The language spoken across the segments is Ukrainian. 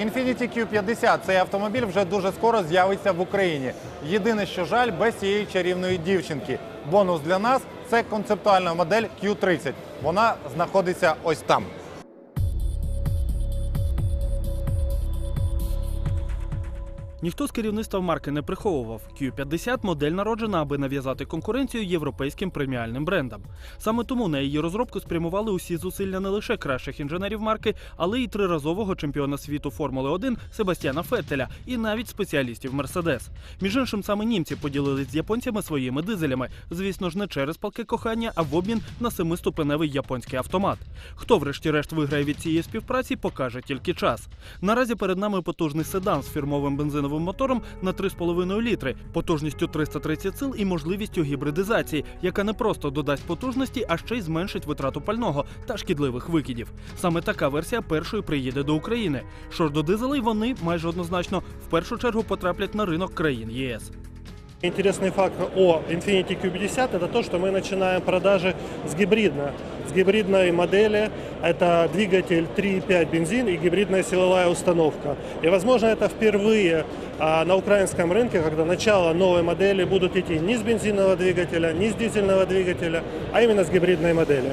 Infiniti Q50 цей автомобіль вже дуже скоро з'явиться в Україні. Єдине, що жаль, без цієї чарівної дівчинки. Бонус для нас це концептуальна модель Q30. Вона знаходиться ось там. Ніхто з керівництва марки не приховував. Q50 модель народжена, аби нав'язати конкуренцію європейським преміальним брендам. Саме тому на її розробку спрямували усі зусилля не лише кращих інженерів марки, але й триразового чемпіона світу Формули 1 Себастьяна Феттеля і навіть спеціалістів Мерседес. Між іншим, саме німці поділились з японцями своїми дизелями. Звісно ж, не через палки кохання, а в обмін на семиступеневий японський автомат. Хто, врешті-решт, виграє від цієї співпраці, покаже тільки час. Наразі перед нами потужний седан з фірмовим бензиновим мотором на 3,5 літри, потужністю 330 сил і можливістю гібридизації, яка не просто додасть потужності, а ще й зменшить витрату пального та шкідливих викидів. Саме така версія першою приїде до України. Що ж до дизелей, вони майже однозначно в першу чергу потраплять на ринок країн ЄС. Интересный факт о Infiniti Q50 это то, что мы начинаем продажи с гибридно, с гибридной модели. Это двигатель 3.5 бензин и гибридная силовая установка. И, возможно, это впервые а, на украинском рынке, когда начало новой модели будут идти не с бензинового двигателя, не с дизельного двигателя, а именно с гибридной модели.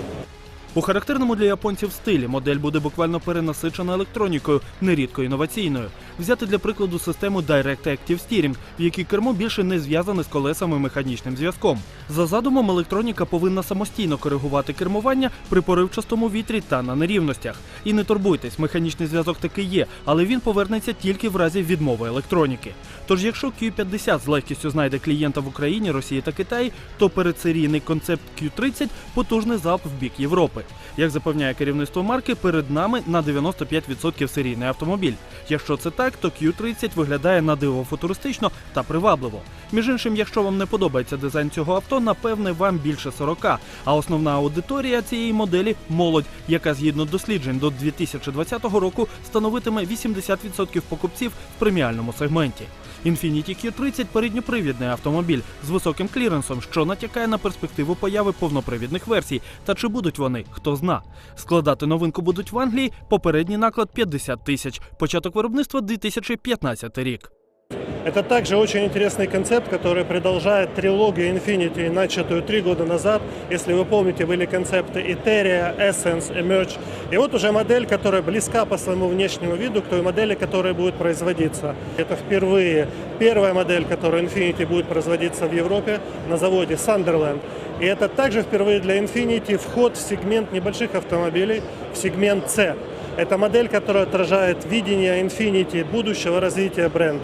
У характерному для японців стилі модель буде буквально перенасичена електронікою, нерідко інноваційною. Взяти для прикладу систему Direct Active Steering, в якій кермо більше не зв'язане з колесами механічним зв'язком. За задумом, електроніка повинна самостійно коригувати кермування при поривчастому вітрі та на нерівностях. І не турбуйтесь, механічний зв'язок таки є, але він повернеться тільки в разі відмови електроніки. Тож, якщо Q50 з легкістю знайде клієнта в Україні, Росії та Китаї, то передсерійний концепт Q30 потужний залп в бік Європи. Як запевняє керівництво марки, перед нами на 95% серійний автомобіль. Якщо це так, то Q30 виглядає на диво футуристично та привабливо. Між іншим, якщо вам не подобається дизайн цього авто, напевне вам більше 40. А основна аудиторія цієї моделі молодь, яка згідно досліджень до 2020 року становитиме 80% покупців в преміальному сегменті. Infiniti Q30 – передньопривідний автомобіль з високим кліренсом, що натякає на перспективу появи повнопривідних версій. Та чи будуть вони, хто зна. Складати новинку будуть в Англії. Попередній наклад 50 тисяч. Початок виробництва 2015 рік. Это также очень интересный концепт, который продолжает трилогию Infinity, начатую три года назад. Если вы помните, были концепты Etheria, Essence, Emerge. И вот уже модель, которая близка по своему внешнему виду к той модели, которая будет производиться. Это впервые первая модель, которая Infinity будет производиться в Европе на заводе Sunderland. И это также впервые для Infinity вход в сегмент небольших автомобилей, в сегмент C. Это модель, которая отражает видение Infinity будущего развития бренда.